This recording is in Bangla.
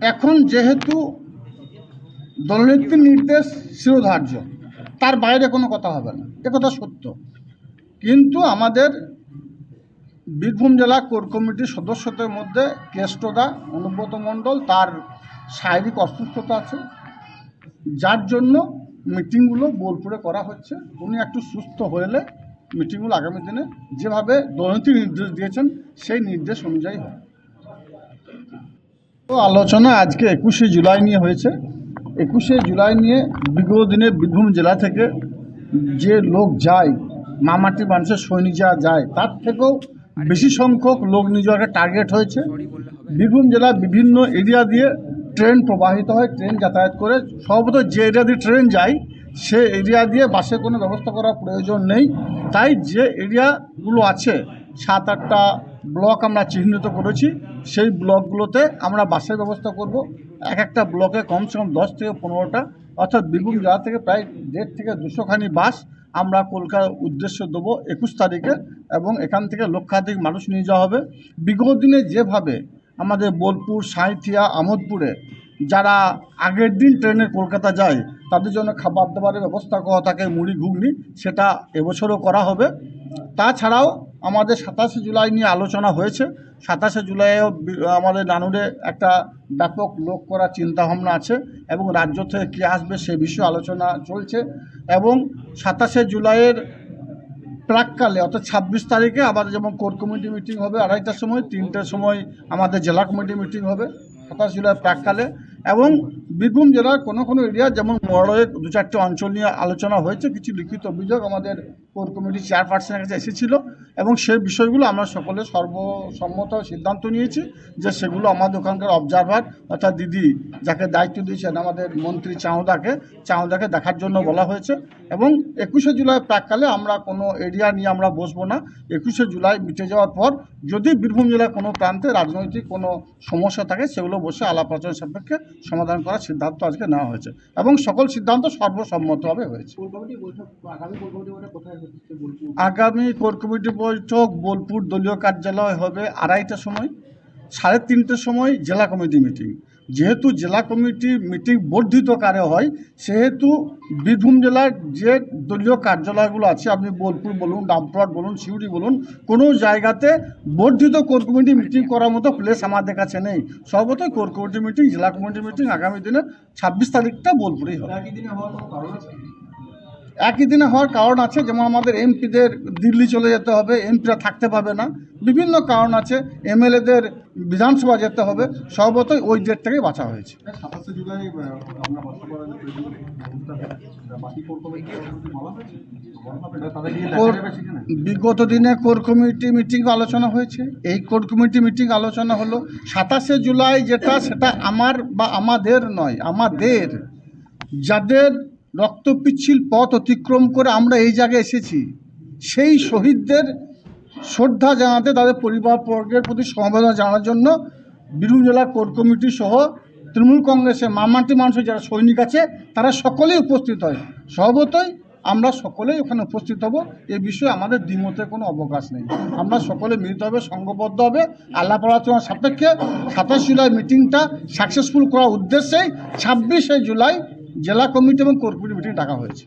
এখন যেহেতু দলনেত্রীর নির্দেশ শিরোধার্য, তার বাইরে কোনো কথা হবে না। এ কথা সত্য। কিন্তু আমাদের বীরভূম জেলা কোর কমিটির সদস্যদের মধ্যে কেষ্টদা, অনুব্রত মণ্ডল, তার শারীরিক অসুস্থতা আছে। যার জন্য মিটিংগুলো বোলপুরে করা হচ্ছে। উনি একটু সুস্থ হলে মিটিংগুলো আগামী দিনে যেভাবে দলনেত্রী নির্দেশ দিয়েছেন, সেই নির্দেশ অনুযায়ী হবে। তো আলোচনা আজকে একুশে জুলাই নিয়ে হয়েছে। একুশে জুলাই নিয়ে বিগত দিনে বীরভূম জেলা থেকে যে লোক যায়, মামাটি মানুষের সৈনিক যারা যায়, তার থেকেও বেশি সংখ্যক লোক নিজেকে টার্গেট হয়েছে। বীরভূম জেলার বিভিন্ন এরিয়া দিয়ে ট্রেন প্রবাহিত হয় ট্রেন যাতায়াত করে। সর্বত যে এরিয়া দিয়ে ট্রেন যায়, সে এরিয়া দিয়ে বাসে কোনো ব্যবস্থা করার প্রয়োজন নেই। তাই যে এরিয়াগুলো আছে, সাত, আটটা ব্লক আমরা চিহ্নিত করেছি, সেই ব্লকগুলোতে আমরা বাসের ব্যবস্থা করব। এক একটা ব্লকে কমসে কম দশ থেকে পনেরোটা, অর্থাৎ বীরভূম জেলা থেকে প্রায় দেড় থেকে দুশোখানি বাস আমরা কলকাতার উদ্দেশ্য দেবো একুশ তারিখে এবং এখান থেকে লক্ষাধিক মানুষ নিয়ে যাওয়া হবে। বিগত দিনে যেভাবে আমাদের বোলপুর, সাঁইথিয়া, আমোদপুরে যারা আগের দিন ট্রেনে কলকাতা যায়, তাদের জন্য খাবার দাবারের ব্যবস্থা করা থাকে, মুড়ি, ঘুগনি, সেটা এবছরও করা হবে। তাছাড়াও আমাদের সাতাশে জুলাই নিয়ে আলোচনা হয়েছে। সাতাশে জুলাইও আমাদের নানুরে একটা ব্যাপক লোক করার চিন্তাভাবনা আছে এবং রাজ্য থেকে কী আসবে সে বিষয়ে আলোচনা চলছে এবং সাতাশে জুলাইয়ের প্রাককালে অর্থাৎ ছাব্বিশ তারিখে আমাদের যেমন কোর কমিটি মিটিং হবে আড়াইটার সময়, তিনটের সময় আমাদের জেলা কমিটি মিটিং হবে সাতাশ জুলাই প্রাককালে এবং বীরভূম জেলার কোনো কোনো এরিয়া যেমন মরয়ে দু চারটে অঞ্চল নিয়ে আলোচনা হয়েছে, কিছু লিখিত অভিযোগ আমাদের কোর কমিটি চেয়ারপারসনের কাছে এসেছিল এবং সেই বিষয়গুলো আমরা সকলে সর্বসম্মত সিদ্ধান্ত নিয়েছি যে সেগুলো আমাদের ওখানকার অবজারভার অর্থাৎ দিদি যাকে দায়িত্ব দিয়েছেন আমাদের মন্ত্রী চাঁওদাকে চাঁওদাকে দেখার জন্য বলা হয়েছে এবং একুশে জুলাই প্রাককালে আমরা কোনো এরিয়া নিয়ে আমরা বসবো না। একুশে জুলাই মিটে যাওয়ার পর যদি বীরভূম জেলার কোনো প্রান্তে রাজনৈতিক কোনো সমস্যা থাকে, সেগুলো বসে আলাপ আলোচনা সাপেক্ষে সমাধান করার সিদ্ধান্ত আজকে নেওয়া হয়েছে এবং সকল সিদ্ধান্ত সর্বসম্মতভাবে হয়েছে? আগামী কোর কমিটি বৈঠক বোলপুর দলীয় কার্যালয় হবে আড়াইটার সময়, সাড়ে তিনটের সময় জেলা কমিটি মিটিং। যেহেতু জেলা কমিটি মিটিং বর্ধিত কারে হয়, সেহেতু বীরভূম জেলার যে দলীয় কার্যালয়গুলো আছে, আপনি বোলপুর বলুন রামপুরহাট বলুন, সিউড়ি বলুন, কোনো জায়গাতে বর্ধিত কোর কমিটি মিটিং করার মতো প্লেস আমাদের কাছে নেই। সর্বতই কোর কমিটি মিটিং, জেলা কমিটি মিটিং আগামী দিনে ছাব্বিশ তারিখটা বোলপুরেই হবে। একই দিনে হওয়ার কারণ আছে যেমন আমাদের এমপিদের দিল্লি চলে যেতে হবে এমপিরা থাকতে পাবে না। বিভিন্ন কারণ আছে এমএলএদের বিধানসভা যেতে হবে সর্বতই ওই ডেটটাকেই বাঁচা হয়েছে। বিগত দিনে কোর কমিটি মিটিং আলোচনা হয়েছে। এই কোর কমিটি মিটিং আলোচনা হলো সাতাশে জুলাই যেটা সেটা আমার বা আমাদের নয় আমাদের যাদের রক্ত পিচ্ছিল পথ অতিক্রম করে আমরা এই জায়গায় এসেছি। সেই শহীদদের শ্রদ্ধা জানাতে তাদের পরিবারবর্গের প্রতি সমবেদনা জানার জন্য বীরভূম জেলা কোর কমিটি সহ তৃণমূল কংগ্রেসের মামাটি মানুষের যারা সৈনিক আছে, তারা সকলেই উপস্থিত হয়। সর্বতই আমরা সকলেই ওখানে উপস্থিত হব। এ বিষয়ে আমাদের দ্বিমতের কোনো অবকাশ নেই। আমরা সকলে মিলিত হবে, সংঘবদ্ধ হবে। আল্লাহ আলোচনার সাপেক্ষে সাতাশ জুলাই মিটিংটা সাকসেসফুল করার উদ্দেশ্যেই ছাব্বিশে জুলাই জেলা কমিটি এবং কোর কমিটি মিটিং ডাকা হয়েছে।